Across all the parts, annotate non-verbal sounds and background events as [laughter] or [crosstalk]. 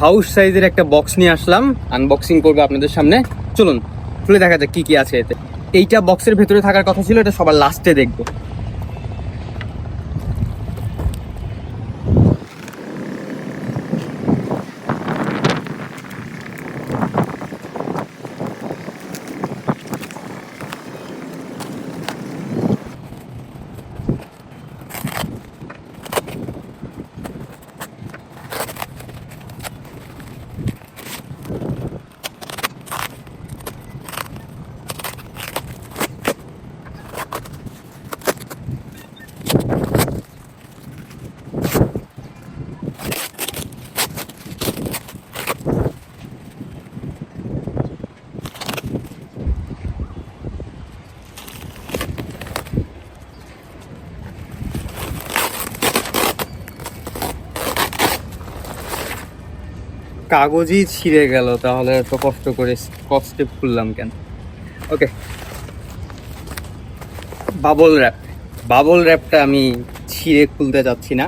House সাইজের একটা box নিয়ে আসলাম। আনবক্সিং করব আপনাদের সামনে। চলুন, খুলে দেখা যাক কি কি আছে এতে। এইটা বক্সের ভেতরে থাকার কথা ছিল, এটা সবার লাস্টে দেখব। কাগজই ছিঁড়ে গেল, তাহলে এত কষ্ট করে কষ্টে খুললাম কেন? ওকে বাবল র্যাপ বাবল র্যাপটা আমি ছিঁড়ে খুলতে যাচ্ছি না।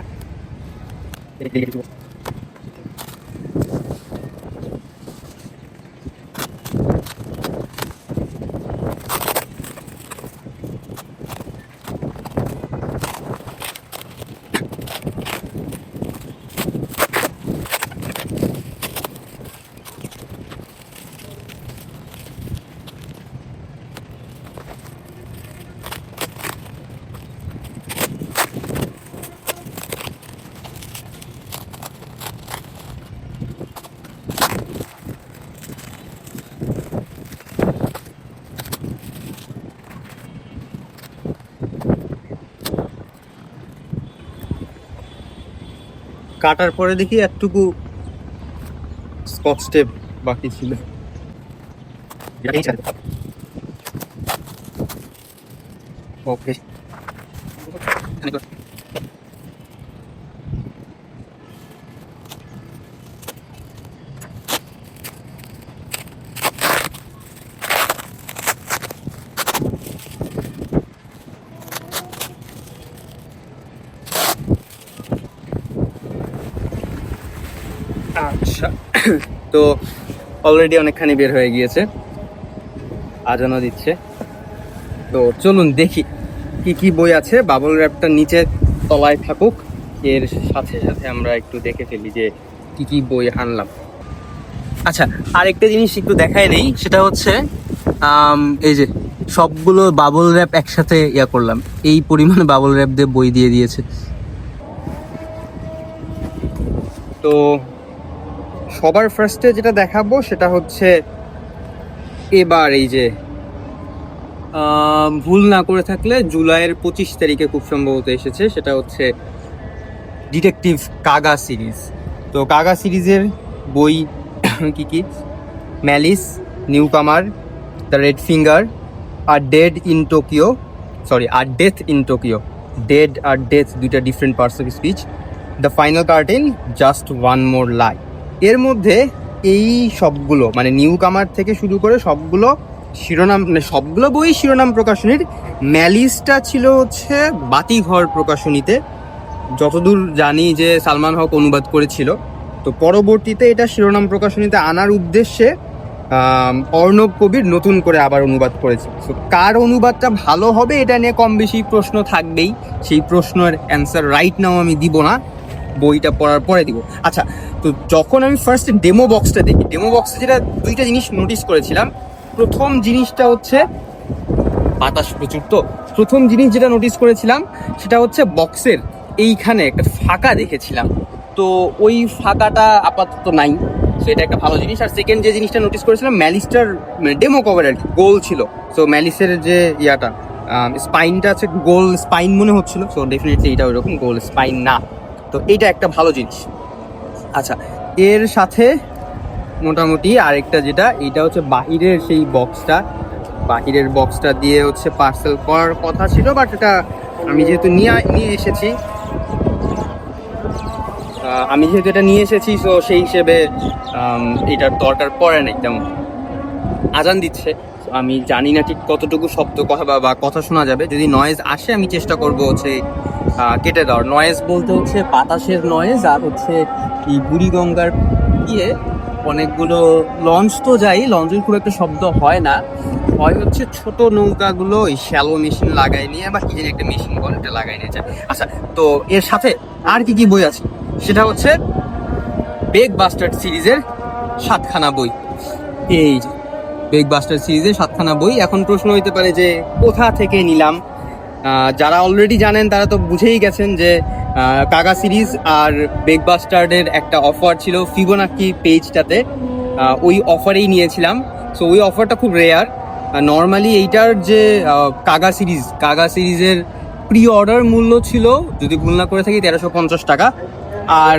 কাটার পরে দেখি একটুকু স্কচ টেপ বাকি ছিল। ওকে আচ্ছা তো অলরেডি অনেকখানি বের হয়ে গিয়েছে। আজানো দিচ্ছে। তো চলুন দেখি কি কি বই আছে। বাবল র্যাপটা নিচে তলায় থাকুক। এর সাথে সাথে আমরা একটু দেখে ফেলি যে কি কি বই আনলাম। আচ্ছা আরেকটা জিনিস একটু দেখায় নেই। সেটা হচ্ছে এই যে সবগুলো বাবল র্যাপ একসাথে ইয়া করলাম। এই পরিমাণে বাবল র্যাপ দিয়ে বই দিয়ে দিয়েছে। তো সবার ফার্স্টে যেটা দেখাবো সেটা হচ্ছে এবার এই যে ভুল না করে থাকলে জুলাইয়ের পঁচিশ তারিখে খুব সম্ভবত এসেছে, সেটা হচ্ছে ডিটেকটিভ কাগা সিরিজ তো কাগা সিরিজের বই [coughs] কি কি? Malice newcomer the red finger R dead in Tokyo sorry আর ডেথ ইন টোকিও ডেড আর ডেথ দুইটা different parts of speech the final curtain just one more lie এর মধ্যে এই সবগুলো মানে নিউ কামার থেকে শুরু করে সবগুলো শিরোনাম মানে সবগুলো বই শিরোনাম প্রকাশনীর ম্যালিসটা ছিল হচ্ছে বাতিঘর প্রকাশনীতে। যতদূর জানি যে সালমান হক অনুবাদ করেছিল। তো পরবর্তীতে এটা শিরোনাম প্রকাশনীতে আনার উদ্দেশ্যে অর্ণব কবির নতুন করে আবার অনুবাদ করেছে। তো কার অনুবাদটা ভালো হবে এটা নিয়ে কম বেশি প্রশ্ন থাকবেই। সেই প্রশ্নের অ্যান্সার রাইট নাও আমি দিব না। বইটা পড়ার পরে দিব। আচ্ছা তো যখন আমি ফার্স্ট ডেমো বক্সটা দেখি ডেমো বক্সে যেটা দুইটা জিনিস নোটিস করেছিলাম, প্রথম জিনিসটা হচ্ছে বাতাস প্রচুর তো, প্রথম জিনিস যেটা নোটিস করেছিলাম সেটা হচ্ছে বক্সের এইখানে একটা ফাঁকা দেখেছিলাম। তো ওই ফাঁকাটা আপাতত নাই, তো এটা একটা ভালো জিনিস। আর সেকেন্ড যে জিনিসটা নোটিস করেছিলাম ম্যালিস্টার ডেমো কভার আর গোল ছিল। সো ম্যালিসের যে ইয়াটা স্পাইনটা আছে গোল স্পাইন মনে হচ্ছিল। সো ডেফিনেটলি এটা ওইরকম গোল স্পাইন না। তো এইটা একটা ভালো জিনিস। আচ্ছা এর সাথে মোটামুটি আরেকটা যেটা, এইটা হচ্ছে বাহিরের সেই বক্সটা বাহিরের বক্সটা দিয়ে হচ্ছে পার্সেল করার কথা ছিল বাট এটা আমি যেহেতু নিয়ে নিয়ে এসেছি আমি যেহেতু এটা নিয়ে এসেছি তো সেই হিসেবে এটার দরকার পড়ে নাই তেমন। আজান দিচ্ছে আমি জানি না ঠিক কতটুকু শব্দ কথা বা- কথা শোনা যাবে। যদি নয়েজ আসে, আমি চেষ্টা করব হচ্ছে কেটে দেওয়ার নয়েজ বলতে হচ্ছে বাতাসের নয়েজ আর হচ্ছে এই বুড়িগঙ্গার গিয়ে অনেকগুলো লঞ্চ তো যাই লঞ্চের খুব একটা শব্দ হয় না। হয় হচ্ছে ছোট নৌকাগুলো ওই শ্যালো মেশিন লাগাই নিয়ে বা কি একটা মেশিন বলে এটা লাগাই নিয়ে যায়। আচ্ছা তো এর সাথে আর কি কি বই আছে? সেটা হচ্ছে বেগ বাস্টার্ড সিরিজের সাতখানা বই। এই বেগ বাস্টার সিরিজের সাতখানা বই। এখন প্রশ্ন হইতে পারে যে কোথা থেকে নিলাম? যারা অলরেডি জানেন, তারা তো বুঝেই গেছেন যে কাগা সিরিজ আর বেগ বাস্টার্ডের একটা অফার ছিল ফিবোনাকি পেজটাতে ওই অফারেই নিয়েছিলাম। সো ওই অফারটা খুব রেয়ার নর্মালি এইটার যে কাগা সিরিজ, কাগা সিরিজের প্রি অর্ডার মূল্য ছিল, যদি ভুল না করে থাকি, তেরোশো পঞ্চাশ টাকা। আর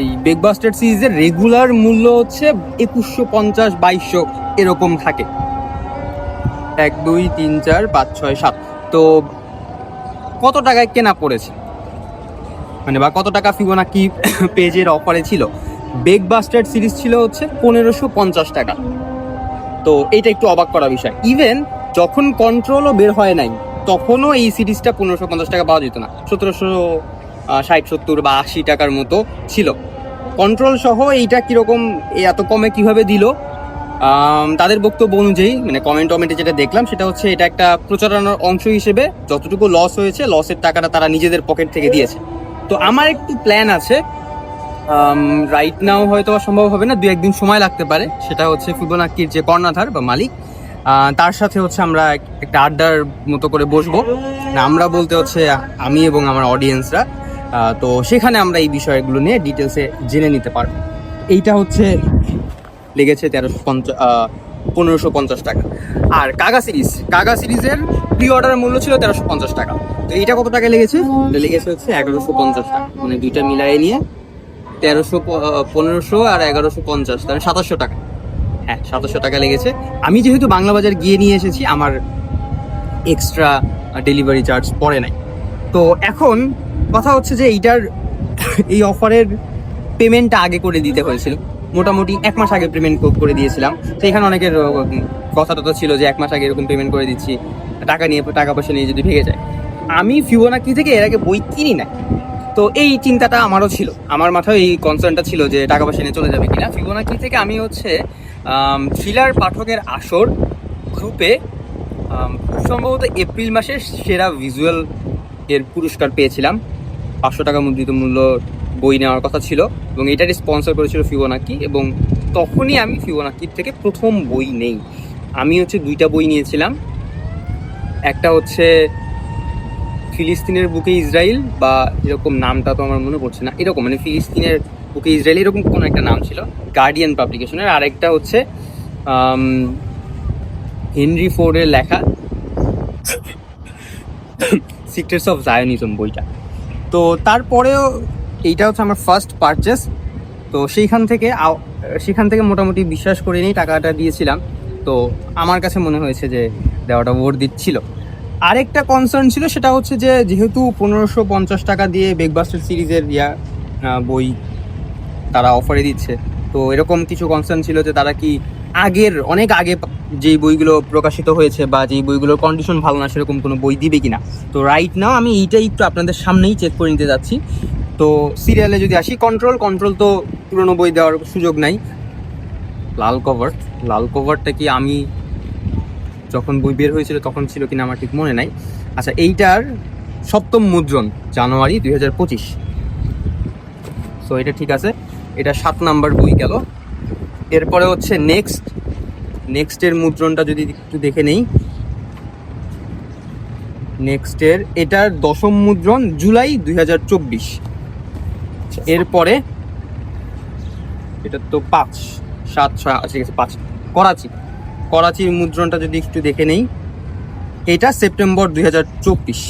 এই বেগবাস্টার সিরিজের রেগুলার মূল্য হচ্ছে একুশশো পঞ্চাশ, বাইশশো, এরকম থাকে। এক দুই তিন চার পাঁচ ছয় সাত। তো কত টাকায় কেনা পড়েছে মানে বা কত টাকা ফিবোনাকি [coughs] পেজের অফারে ছিল? বেগ বাস্টার সিরিজ ছিল হচ্ছে পনেরোশো পঞ্চাশ টাকা। তো এইটা একটু অবাক করা বিষয়। ইভেন যখন কন্ট্রোলও বের হয় নাই, তখনও এই সিরিজটা পনেরোশো পঞ্চাশ টাকা পাওয়া যেত না। সতেরোশো ষাট, সত্তর বা আশি টাকার মতো ছিল। কন্ট্রোল সহ এইটা কীরকম এত কমে কীভাবে দিল? তাদের বক্তব্য অনুযায়ী মানে কমেন্ট টমেন্টে যেটা দেখলাম, সেটা হচ্ছে এটা একটা প্রচারণার অংশ হিসেবে যতটুকু লস হয়েছে লসের টাকাটা তারা নিজেদের পকেট থেকে দিয়েছে। তো আমার একটু প্ল্যান আছে। রাইট নাও হয়তো সম্ভব হবে না দু একদিন সময় লাগতে পারে। সেটা হচ্ছে ফিবোনাকির যে কর্ণাধার বা মালিক তার সাথে হচ্ছে আমরা এক- একটা আড্ডার মতো করে বসবো। আমরা বলতে হচ্ছে আমি এবং আমার অডিয়েন্সরা তো সেখানে আমরা এই বিষয়গুলো নিয়ে ডিটেলসে জেনে নিতে পারব। এইটা হচ্ছে লেগেছে তেরোশো পঞ্চাশ পনেরোশো পঞ্চাশ টাকা। আর কাগা সিরিজ, কাগা সিরিজের প্রি অর্ডারের মূল্য ছিল তেরোশো পঞ্চাশ টাকা। তো এইটা কত টাকা লেগেছে? লেগেছে হচ্ছে এগারোশো পঞ্চাশ টাকা। মানে দুইটা মিলাই নিয়ে তেরোশো পনেরোশো আর এগারোশো পঞ্চাশ, তাহলে সাতাশশো টাকা। হ্যাঁ সাতাশশো টাকা লেগেছে। আমি যেহেতু বাংলা বাজার গিয়ে নিয়ে এসেছি, আমার এক্সট্রা ডেলিভারি চার্জ পড়ে নাই। তো এখন কথা হচ্ছে যে এইটার, এই অফারের পেমেন্টটা আগে করে দিতে হয়েছিল। মোটামুটি এক মাস আগে পেমেন্ট করে দিয়েছিলাম। তো এখানে অনেকের কথা তো ছিল যে এক মাস আগে এরকম পেমেন্ট করে দিচ্ছি। টাকা নিয়ে, টাকা পয়সা নিয়ে যদি ভেঙে যায়। আমি ফিবোনাকি থেকে এর আগে বই কিনি না তো এই চিন্তাটা আমারও ছিল। আমার মাথায় এই কনসার্নটা ছিল যে টাকা পয়সা নিয়ে চলে যাবে কিনা। ফিবোনাকি থেকে আমি হচ্ছে থ্রিলার পাঠকের আসর গ্রুপে সম্ভবত এপ্রিল মাসের সেরা ভিজুয়াল এর পুরস্কার পেয়েছিলাম। পাঁচশো টাকা মুদ্রিত মূল্য বই নেওয়ার কথা ছিল এবং এটারই স্পন্সর করেছিল ফিবোনাকি এবং তখনই আমি ফিবোনাকির থেকে প্রথম বই নেই। আমি হচ্ছে দুইটা বই নিয়েছিলাম। একটা হচ্ছে ফিলিস্তিনের বুকে ইসরায়েল বা এরকম নামটা তো আমার মনে পড়ছে না। এরকম মানে ফিলিস্তিনের বুকে ইসরায়েল এরকম কোনো একটা নাম ছিল গার্ডিয়ান পাবলিকেশনের আরেকটা হচ্ছে হেনরি ফোর্ডের লেখা সিক্রেটস অফ জায়নিজম বইটা। তো তারপরেও এইটা হচ্ছে আমার ফার্স্ট পারচেস তো সেইখান থেকে সেখান থেকে মোটামুটি বিশ্বাস করে নিয়ে টাকাটা দিয়েছিলাম। তো আমার কাছে মনে হয়েছে যে দেওয়াটা ভোট দিচ্ছিল আরেকটা কনসার্ন ছিল সেটা হচ্ছে যে যেহেতু পনেরোশো পঞ্চাশ টাকা দিয়ে বেগবাস্টার সিরিজের ইয়া বই তারা অফারে দিচ্ছে, তো এরকম কিছু কনসার্ন ছিল যে তারা কি আগের, অনেক আগে যেই বইগুলো প্রকাশিত হয়েছে বা যেই বইগুলোর কন্ডিশন ভালো না সেরকম কোনো বই দিবে কিনা। তো রাইট নাও আমি এইটাই একটু আপনাদের সামনেই চেক করে নিতে যাচ্ছি। তো সিরিয়ালে যদি আসি কন্ট্রোল কন্ট্রোল তো পুরনো বই দেওয়ার সুযোগ নাই। লাল কভার লাল কভারটা কি আমি যখন বই বের হয়েছিল তখন ছিল কিনা আমার ঠিক মনে নাই। আচ্ছা এইটার সপ্তম মুদ্রণ, জানুয়ারি দুই হাজার পঁচিশ। সো এটা ঠিক আছে। এটা সাত নাম্বার বই গেল। এরপরে হচ্ছে নেক্সট নেক্সটের মুদ্রণটা যদি একটু দেখে নেই। নেক্সটের এটার দশম মুদ্রণ, জুলাই দুই হাজার চব্বিশ। এরপরে এটা তো পাঁচ সাত ছয় আচ্ছা, ঠিক আছে পাঁচ। করাচি। করাচির মুদ্রণটা যদি একটু দেখে নেই এটা সেপ্টেম্বর দুই হাজার চব্বিশ।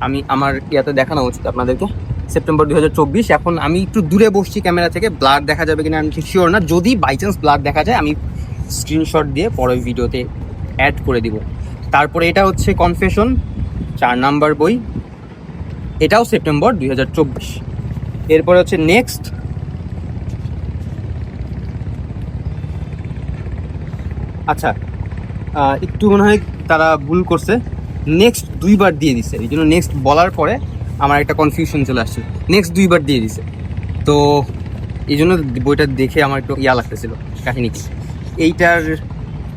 আমি আমার ইয়াতে দেখানো উচিত আপনাদেরকে। সেপ্টেম্বর দুই হাজার চব্বিশ এখন আমি একটু দূরে বসছি ক্যামেরা থেকে ব্লাড দেখা যাবে কিনা আমি ঠিক শিওর না। যদি বাই চান্স ব্লাড দেখা যায় আমি স্ক্রিনশট দিয়ে পরের ভিডিওতে অ্যাড করে দিব। তারপরে এটা হচ্ছে কনফেশন চার নাম্বার বই। এটাও সেপ্টেম্বর দুই হাজার চব্বিশ। এরপরে হচ্ছে নেক্সট আচ্ছা একটু মনে হয় তারা ভুল করছে। নেক্সট দুইবার দিয়ে দিছে। এই জন্য নেক্সট বলার পরে আমার একটা কনফিউশন চলে আসছে। নেক্সট দুইবার দিয়ে দিছে। তো এই জন্য বইটা দেখে আমার একটু ইয়া লাগতেছিল কাহিনী কি। এইটার,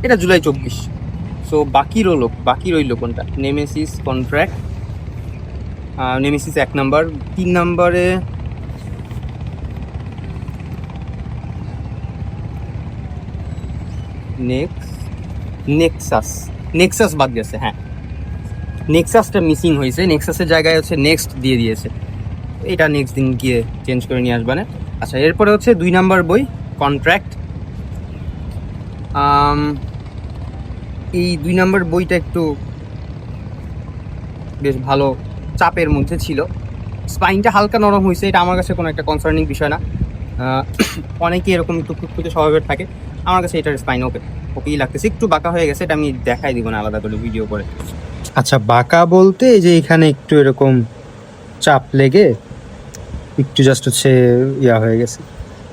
এটা জুলাই চব্বিশ। সো বাকি রইল বাকি রইল কোনটা? নেমেসিস কন্ট্রাক্ট নেমেসিস এক নাম্বার। তিন নাম্বারে নেক্সট নেক্সাস নেক্সাস বাদ গেছে হ্যাঁ। নেক্সাসটা মিসিং হয়েছে, নেক্সাসের জায়গায় হচ্ছে নেক্সট দিয়ে দিয়েছে। এটা নেক্সট দিন গিয়ে চেঞ্জ করে নিয়ে আসবে না। আচ্ছা এরপরে হচ্ছে দুই নাম্বার বই, কন্ট্রাক্ট। এই দুই নাম্বার বইটা একটু বেশ ভালো চাপের মধ্যে ছিল। স্পাইনটা হালকা নরম হয়েছে, এটা আমার কাছে কোনো একটা কনসার্নিং বিষয় না। অনেকেই এরকম একটু খুঁতখুঁতে স্বভাবের থাকে। আমার কাছে এটার স্পাইন ওকে ওকেই লাগতেছে একটু বাঁকা হয়ে গেছে এটা আমি দেখাই দিব না আলাদা করে ভিডিও করে। আচ্ছা বাঁকা বলতে এই যে এখানে একটু এরকম চাপ লেগে একটু জাস্ট হচ্ছে ইয়া হয়ে গেছে।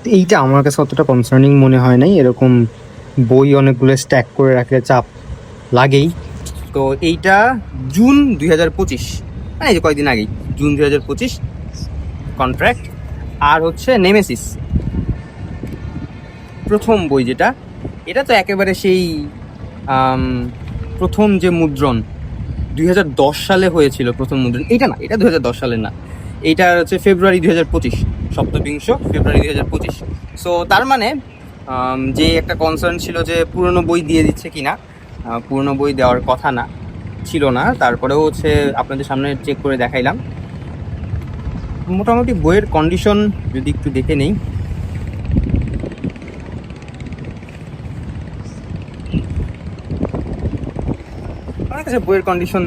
তো এইটা আমার কাছে অতটা কনসার্নিং মনে হয় নাই এরকম বই অনেকগুলো স্ট্যাক করে রাখলে চাপ লাগেই। তো এইটা জুন দুই হাজার পঁচিশ মানে এই যে কয়েকদিন আগেই জুন দুই হাজার পঁচিশ কন্ট্রাক্ট আর হচ্ছে নেমেসিস প্রথম বই যেটা, এটা তো একেবারে সেই প্রথম যে মুদ্রণ, দুই হাজার দশ সালে হয়েছিল প্রথম মুদ্রণ। এটা না, এটা দুই সালের না। এইটা হচ্ছে ফেব্রুয়ারি দুই হাজার পঁচিশ, সপ্তবিংশ, ফেব্রুয়ারি দুই হাজার পঁচিশ। সো তার মানে যে একটা কনসার্ন ছিল যে পুরনো বই দিয়ে দিচ্ছে কি না পুরনো বই দেওয়ার কথা না, ছিল না। তারপরেও হচ্ছে আপনাদের সামনে চেক করে দেখাইলাম। মোটামুটি বইয়ের কন্ডিশন যদি একটু দেখে নেই কাছে বইয়ের কন্ডিশন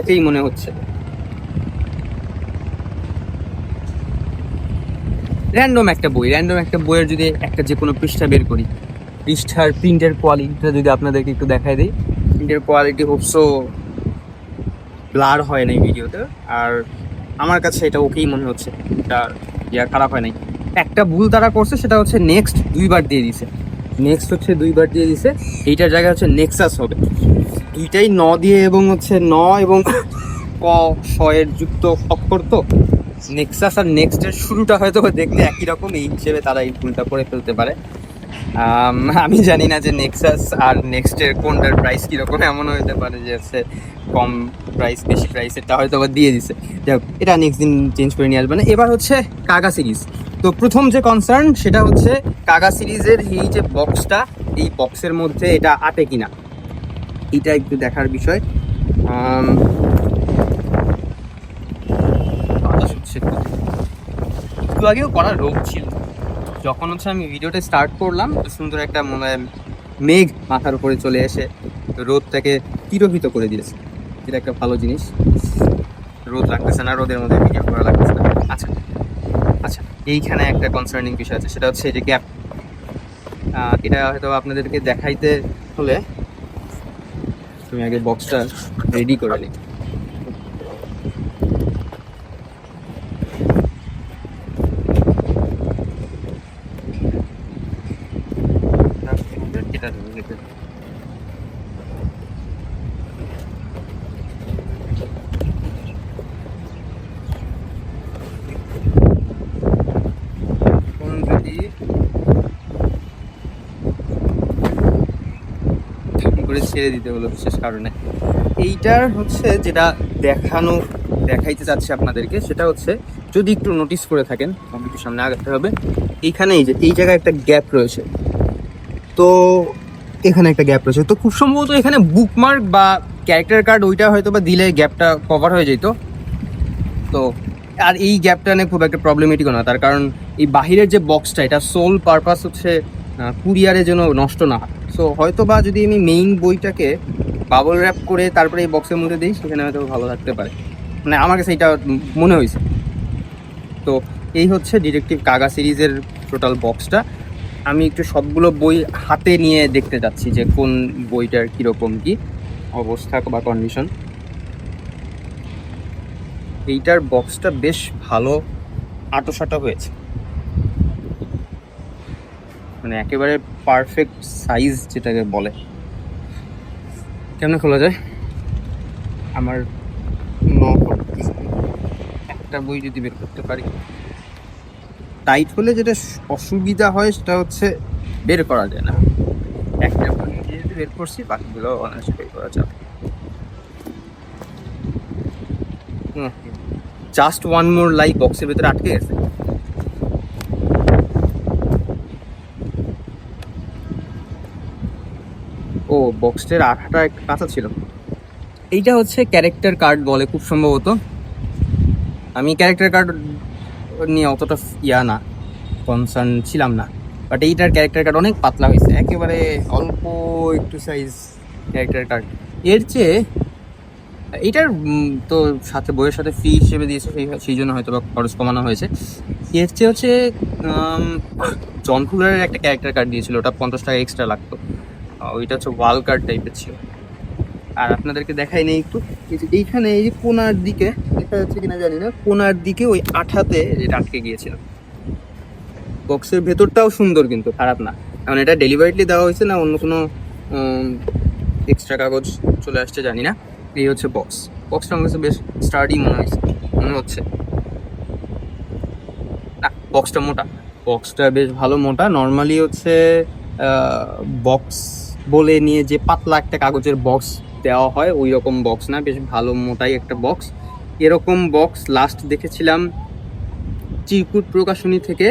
ওকেই মনে হচ্ছে। র্যান্ডম একটা বই র্যান্ডম একটা বইয়ের যদি একটা যে কোনো পৃষ্ঠা বের করি। পৃষ্ঠার প্রিন্টের কোয়ালিটিটা যদি আপনাদেরকে একটু দেখাই দিই। প্রিন্টের কোয়ালিটি হোপসো ব্লার হয় নাই ভিডিওতে আর আমার কাছে এটা ওকেই মনে হচ্ছে। এটা ইয়া খারাপ হয় নাই। একটা ভুল তারা করছে, সেটা হচ্ছে নেক্সট দুইবার দিয়ে দিছে। নেক্সট হচ্ছে দুইবার দিয়ে দিছে, এইটার জায়গায় হচ্ছে নেক্সাস হবে। দুইটাই ন দিয়ে এবং হচ্ছে ন এবং ক শয়ের যুক্ত অক্ষর তো। নেক্সাস আর নেক্সটের শুরুটা হয়তো দেখলে একই রকম, এই হিসেবে তারা এই ভুলটা করে ফেলতে পারে। আমি জানি না যে নেক্সাস আর নেক্সটের কোনটার প্রাইস কীরকম এমন হতে পারে যে হচ্ছে কম প্রাইস বেশি প্রাইসেরটা হয়তো আবার দিয়ে দিছে। যাক, এটা নেক্সট দিন চেঞ্জ করে নিয়ে আসবে না। এবার হচ্ছে কাগা সিরিজ তো প্রথম যে কনসার্ন সেটা হচ্ছে কাগা সিরিজের এই যে বক্সটা এই বক্সের মধ্যে এটা আটে কিনা? এটা একটু দেখার বিষয়। হচ্ছে একটু। আগেও করার রোগ ছিল। যখন হচ্ছে আমি ভিডিওটা স্টার্ট করলাম সুন্দর একটা মনে মেঘ মাথার উপরে চলে এসে রোদটাকে তিরোহিত করে দিয়েছে। এটা একটা ভালো জিনিস। রোদ লাগতেছে না, রোদের মধ্যে ভিডিও করা লাগতেছে না। আচ্ছা আচ্ছা এইখানে একটা কনসার্নিং বিষয় আছে, সেটা হচ্ছে যে গ্যাপ এটা হয়তো আপনাদেরকে দেখাইতে হলে তুমি আগে বক্সটা রেডি করে নিই এটা দেখে এখন যদি এরকম করে ছেড়ে দিতে হলো বিশেষ কারণে। এইটার হচ্ছে যেটা দেখানো, দেখাইতে চাচ্ছি আপনাদেরকে, সেটা হচ্ছে যদি একটু নোটিস করে থাকেন কম্পিউটার সামনে আগাতে হবে। এইখানে এই যে, এই জায়গায় একটা গ্যাপ রয়েছে। তো এখানে একটা গ্যাপ রয়েছে। তো খুব সম্ভবত এখানে বুকমার্ক বা ক্যারেক্টার কার্ড ওইটা হয়তো বা দিলে গ্যাপটা কভার হয়ে যেত। তো আর এই গ্যাপটা নিয়ে খুব একটা প্রবলেমেটিকও না। তার কারণ এই বাহিরের যে বক্সটা এটা সোল পারপাস হচ্ছে কুরিয়ারে যেন নষ্ট না হয়। সো হয়তো বা যদি আমি মেইন বইটাকে বাবল র্যাপ করে তারপরে এই বক্সের মধ্যে দিই, সেখানে হয়তো ভালো থাকতে পারে। মানে আমার কাছে এটা মনে হয়েছে। তো এই হচ্ছে ডিটেকটিভ কাগা সিরিজের টোটাল বক্সটা আমি একটু সবগুলো বই হাতে নিয়ে দেখতে যাচ্ছি যে কোন বইটার কীরকম কি অবস্থা বা কন্ডিশন এইটার বক্সটা বেশ ভালো আটোসাটো হয়েছে। মানে একেবারে পারফেক্ট সাইজ যেটাকে বলে। কেমনে খোলা যায়? আমার একটা বই যদি বের করতে পারি। টাইট হলে যেটা অসুবিধা হয় সেটা হচ্ছে বের করা যায় না। একটা বই যদি বের করছি, বাকিগুলো অনায়াসে বের করা যাবে। জাস্ট ওয়ান মোর লাইক বক্সের ভেতরে আটকে গেছে। ও বক্সটার আঠাটা একটু কাঁচা ছিল। এইটা হচ্ছে ক্যারেক্টার কার্ড বলে খুব সম্ভবত। আমি ক্যারেক্টার কার্ড নিয়ে অতটা ইয়া না কনসার্ন ছিলাম না। বাট এইটার ক্যারেক্টার কার্ড অনেক পাতলা হয়েছে, একেবারে অল্প একটু সাইজ ক্যারেক্টার কার্ড এর চেয়ে এইটার তো সাথে বইয়ের সাথে ফি হিসেবে দিয়েছে, সেই সেই জন্য হয়তো বা খরচ কমানো হয়েছে। এর চেয়ে হচ্ছে জন ফুলারের একটা ক্যারেক্টার কার্ড দিয়েছিল, ওটা পঞ্চাশ টাকা এক্সট্রা লাগতো। ওইটা হচ্ছে ওয়াল কার্ড টাইপের ছিল। আর আপনাদেরকে দেখাই নেই একটু। এইখানে এই যে কোনার দিকে দেখা যাচ্ছে কিনা জানি না, কোনার দিকে ওই আঠাতে যেটা আটকে গিয়েছিল। বক্সের ভেতরটাও সুন্দর কিন্তু, খারাপ না। কারণ এটা ডেলিভারিলি দেওয়া হয়েছে না, অন্য কোনো এক্সট্রা কাগজ চলে আসছে জানি না। এই হচ্ছে বক্স বক্সটা আমার কাছে বেশ স্টার্ডি মনে হয়েছে, মনে হচ্ছে। না বক্সটা মোটা। বক্সটা বেশ ভালো মোটা। নর্মালি হচ্ছে বক্স বলে নিয়ে যে পাতলা একটা কাগজের বক্স দেওয়া হয় ওই রকম বক্স না, বেশ ভালো মোটাই একটা বক্স এরকম বক্স লাস্ট দেখেছিলাম চিরকুট প্রকাশনী থেকে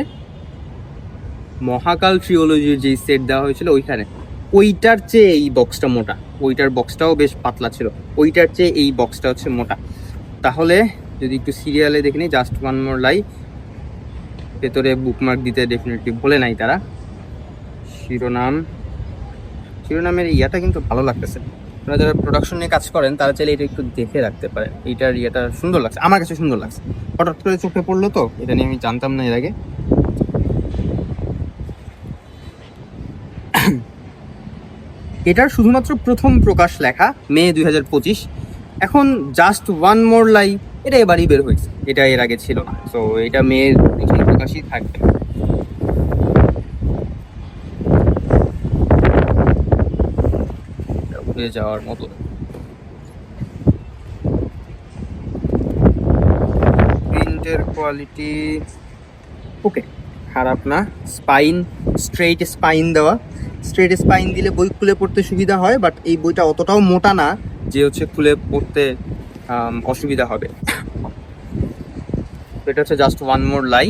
মহাকাল ট্রিওলজির যে সেট দেওয়া হয়েছিল ওইখানে। ওইটার চেয়ে এই বক্সটা মোটা। ওইটার বক্সটাও বেশ পাতলা ছিল। ওইটার চেয়ে এই বক্সটা হচ্ছে মোটা। তাহলে যদি একটু সিরিয়ালে দেখে নিই জাস্ট ওয়ান মোর লাই ভেতরে বুকমার্ক দিতে ডেফিনেটলি ভুলে নাই তারা। শিরোনাম শিরোনামের ইয়াটা কিন্তু ভালো লাগতেছে। আপনারা যারা প্রোডাকশন নিয়ে কাজ করেন, তারা চাইলে এটা একটু দেখে রাখতে পারেন। এইটার ইয়েটা সুন্দর লাগছে, আমার কাছে সুন্দর লাগছে। হঠাৎ করে চোখে পড়ল তো, এটা নিয়ে আমি জানতাম না এর আগে। এটার শুধুমাত্র প্রথম প্রকাশ লেখা, মে দুই হাজার পঁচিশ। এখন জাস্ট ওয়ান মোর লাই এটা এবারই বের হয়েছে। এটা এর আগে ছিল না। তো এটা মেয়ের প্রকাশই থাকবে উড়ে যাওয়ার মতো। প্রিন্টের কোয়ালিটি ওকে, খারাপ না। স্পাইন, স্ট্রেইট স্পাইন দেওয়া। স্ট্রেট স্পাইন দিলে বই খুলে পড়তে সুবিধা হয়, বাট এই বইটা অতটাও মোটা না যে হচ্ছে খুলে পড়তে অসুবিধা হবে। এটা হচ্ছে just one more lie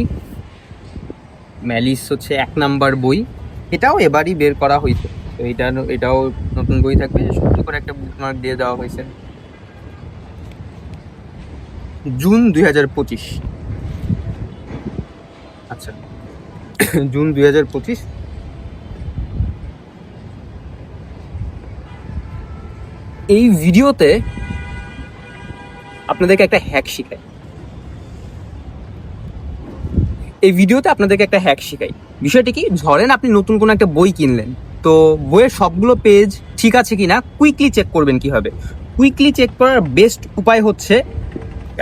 malice হচ্ছে এক নাম্বার বই। এটাও এবারই বের করা হয়েছে তো এটা এটাও নতুন বই থাকবে সুন্দর করে একটা বুকমার্ক দিয়ে দেওয়া হয়েছে। জুন দুই হাজার পঁচিশ। আচ্ছা। [coughs] জুন দুই হাজার পঁচিশ। এই ভিডিওতে আপনাদেরকে একটা হ্যাক শিখাই। এই ভিডিওতে আপনাদেরকে একটা হ্যাক শিখাই। বিষয়টি কি? ধরেন আপনি নতুন কোনো একটা বই কিনলেন। তো বইয়ের সবগুলো পেজ ঠিক আছে কিনা কুইকলি চেক করবেন কীভাবে। কুইকলি চেক করার বেস্ট উপায় হচ্ছে,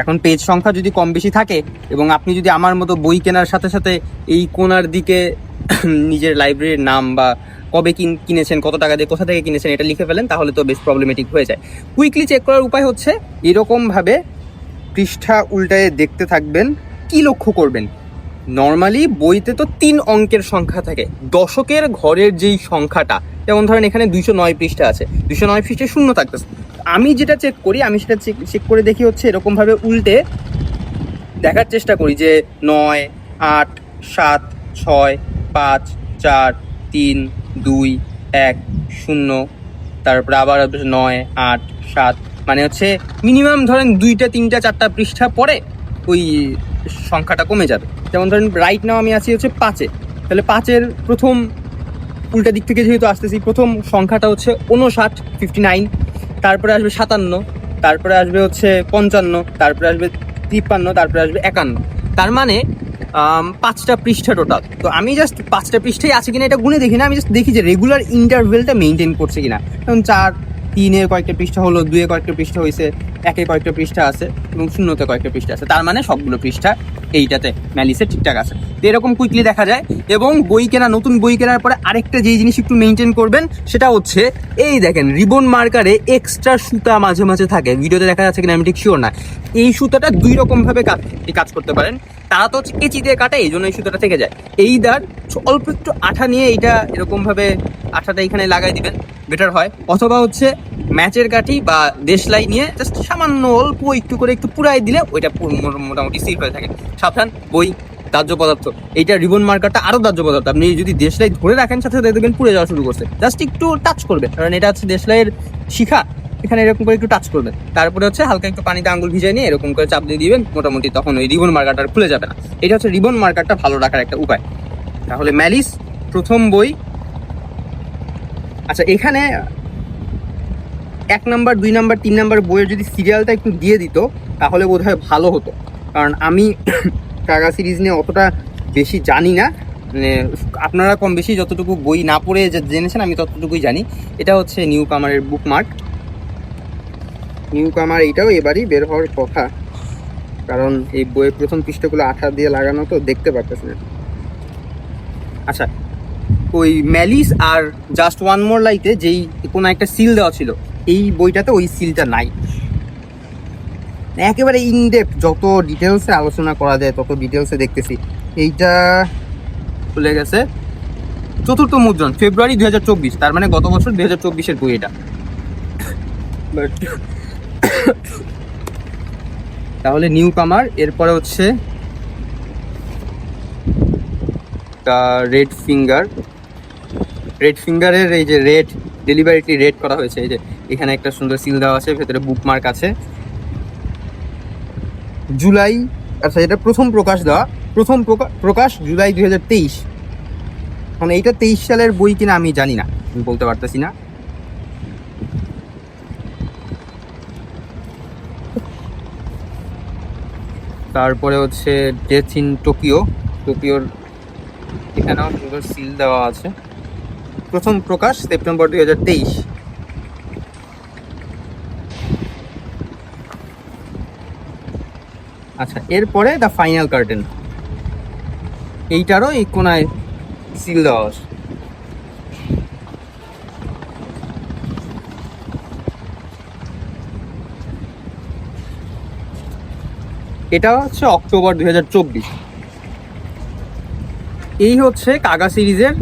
এখন পেজ সংখ্যা যদি কম বেশি থাকে এবং আপনি যদি আমার মতো বই কেনার সাথে সাথে এই কোনার দিকে [clears throat] নিজের লাইব্রেরির নাম বা কবে কিন কিনেছেন, কত টাকা দিয়ে, কোথা থেকে কিনেছেন এটা লিখে ফেলেন, তাহলে তো বেশ প্রবলেমেটিক হয়ে যায়। কুইকলি চেক করার উপায় হচ্ছে, এরকমভাবে পৃষ্ঠা উল্টায় দেখতে থাকবেন, কি লক্ষ্য করবেন? নর্মালি বইতে তো তিন অঙ্কের সংখ্যা থাকে। দশকের ঘরের যেই সংখ্যাটা, যেমন ধরেন এখানে দুইশো নয় পৃষ্ঠা আছে, দুইশো নয় পৃষ্ঠে শূন্য থাকতেছে। আমি যেটা চেক করি, আমি সেটা চেক চেক করে দেখি হচ্ছে এরকমভাবে উল্টে দেখার চেষ্টা করি যে নয়, আট, সাত, ছয়, পাঁচ, চার, তিন, দুই, এক, শূন্য, তারপরে আবার নয়, আট, সাত মানে হচ্ছে মিনিমাম ধরেন দুইটা, তিনটা, চারটা পৃষ্ঠা পরে ওই সংখ্যাটা কমে যাবে। যেমন ধরেন রাইট নাও আমি আছি হচ্ছে পাঁচে। তাহলে পাঁচের প্রথম উল্টা দিক থেকে যেহেতু আসতেছি, প্রথম সংখ্যাটা হচ্ছে উনষাট ফিফটি নাইন তারপরে আসবে সাতান্ন, তারপরে আসবে হচ্ছে পঞ্চান্ন, তারপরে আসবে তিপ্পান্ন, তারপরে আসবে একান্ন। তার মানে পাঁচটা পৃষ্ঠা টোটাল তো আমি জাস্ট পাঁচটা পৃষ্ঠায় আছে কিনা এটা গুনে দেখি না, আমি জাস্ট দেখি যে রেগুলার ইন্টারভেলটা মেনটেন করছে কিনা। যেমন চার, তিনের কয়েকটা পৃষ্ঠা হলো দুয়ে কয়েকটা পৃষ্ঠা হয়েছে একে কয়েকটা পৃষ্ঠা আছে এবং শূন্যতে কয়েকটা পৃষ্ঠা আছে। তার মানে সবগুলো পৃষ্ঠা এইটাতে ম্যালিসে ঠিকঠাক আছে। তো এরকম কুইকলি দেখা যায় এবং বই কেনা, নতুন বই কেনার পরে আরেকটা যেই জিনিস একটু মেনটেন করবেন, সেটা হচ্ছে এই দেখেন, রিবন মার্কারে এক্সট্রা সুতা মাঝে মাঝে থাকে। ভিডিওতে দেখা যাচ্ছে কিনা, আমি ঠিক শিওর না। এই সুতাটা দুই রকম ভাবে কাজ কাজ করতে পারেন। তারা তো হচ্ছে কেচি দিয়ে কাটে এই জন্য এই সুতাটা থেকে যায়। এই দার অল্প একটু আঠা নিয়ে এইটা এরকমভাবে আঠাটা এখানে লাগাই দিবেন বেটার হয়। অথবা হচ্ছে ম্যাচের কাঠি বা দেশলাই নিয়ে জাস্ট সামান্য অল্প একটু করে একটু পুরাই দিলে ওইটা মোটামুটি সিল হয়ে থাকে। সাবধান, বই, দাহ্য পদার্থ এইটা রিবন মার্কারটা আরও দাহ্য পদার্থ। আপনি যদি দেশলাই ধরে রাখেন, সাথে সাথে দেখবেন পুড়ে যাওয়া শুরু করছে। জাস্ট একটু টাচ করবে কারণ এটা হচ্ছে দেশলাইয়ের শিখা। এখানে এরকম করে একটু টাচ করবেন। তারপরে হচ্ছে হালকা একটু পানিতে আঙুল ভিজিয়ে নিয়ে এরকম করে চাপ দিয়ে দিবেন, মোটামুটি তখন ওই রিবন মার্কারটা খুলে যাবে না। এটা হচ্ছে রিবন মার্কারটা ভালো রাখার একটা উপায়। তাহলে ম্যালিস প্রথম বই। আচ্ছা এখানে এক নাম্বার, দুই নাম্বার, তিন নাম্বার বইয়ের যদি সিরিয়ালটা একটু দিয়ে দিত, তাহলে বোধ হয় ভালো হতো। কারণ আমি [coughs] কাগা সিরিজ নিয়ে অতটা বেশি জানি না। মানে আপনারা কম বেশি যতটুকু বই না পড়ে যে জেনেছেন, আমি ততটুকুই জানি। এটা হচ্ছে নিউ কামারের বুক বুকমার্ক নিউ কামার এইটাও এবারই বের হওয়ার কথা। কারণ এই বইয়ের প্রথম পৃষ্ঠাগুলো আঠা দিয়ে লাগানো তো দেখতে পারতেছেন না। আচ্ছা ওই ম্যালিস আর জাস্ট ওয়ান মোর লাইতে যেই কোনো একটা সিল দেওয়া ছিল এই বইটাতে ওই সিলটা নাই। একেবারে ইনডেপ যত ডিটেলসে আলোচনা করা যায়, তত ডিটেলসে দেখতেছি। এইটা চলে গেছে। চতুর্থ মুদ্রণ, ফেব্রুয়ারি দু হাজার চব্বিশ, তার মানে গত বছর দু হাজার চব্বিশের বই এটা। But তাহলে নিউ কামার এরপরে হচ্ছে রেড ফিঙ্গার রেড ফিঙ্গারের এই যে রেড ডেলিভারিটি রেড করা হয়েছে। এই যে, এখানে একটা সুন্দর সিল দেওয়া আছে, ভেতরে বুকমার্ক আছে। জুলাই আচ্ছা এটা প্রথম প্রকাশ দেওয়া। প্রথম প্রকা- প্রকাশ জুলাই দুই হাজার তেইশ। মানে এইটা তেইশ সালের বই কিনা আমি জানি না, আমি বলতে পারতেছি না। তারপরে হচ্ছে ডেথ ইন টোকিও টোকিওর এখানেও সুন্দর সিল দেওয়া আছে। প্রথম প্রকাশ সেপ্টেম্বর দুই হাজার তেইশ। আচ্ছা এরপরে দ্য ফাইনাল কার্টেন এইটারও এই কোনায় সিল দেওয়া এটা হচ্ছে অক্টোবর দুই হাজার চব্বিশ। এই হচ্ছে কাগা সিরিজের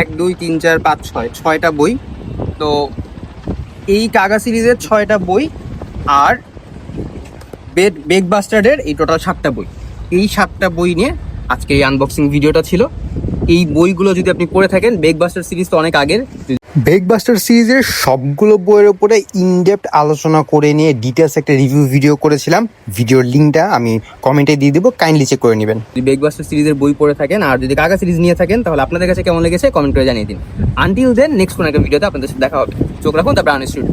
এক, দুই, তিন, চার, পাঁচ, ছয়, ছয়টা বই। তো এই কাগা সিরিজের ছয়টা বই আর বেড বেগ বাস্টার্ডের এই টোটাল সাতটা বই। এই সাতটা বই নিয়ে আজকে এই আনবক্সিং ভিডিওটা ছিল। এই বইগুলো যদি আপনি পড়ে থাকেন বেগ বাস্টার সিরিজ তো অনেক আগের। বেগবাস্টার সিরিজের সবগুলো বইয়ের উপরে ইনডেপথ আলোচনা করে নিয়ে ডিটেলস একটা রিভিউ ভিডিও করেছিলাম। ভিডিওর লিঙ্কটা আমি কমেন্টে দিয়ে দেবো কাইন্ডলি চেক করে নেবেন। যদি বেগবাস্টার সিরিজের বই পড়ে থাকেন, আর যদি কাকা সিরিজ নিয়ে থাকেন, তাহলে আপনাদের কাছে কেমন লেগেছে? কমেন্ট করে জানিয়ে দিন। আনটিল দেন নেক্সট কোনো একটা ভিডিওতে আপনাদের সাথে দেখা হবে। চোখ রাখুন, তারপর আনস্টুডিও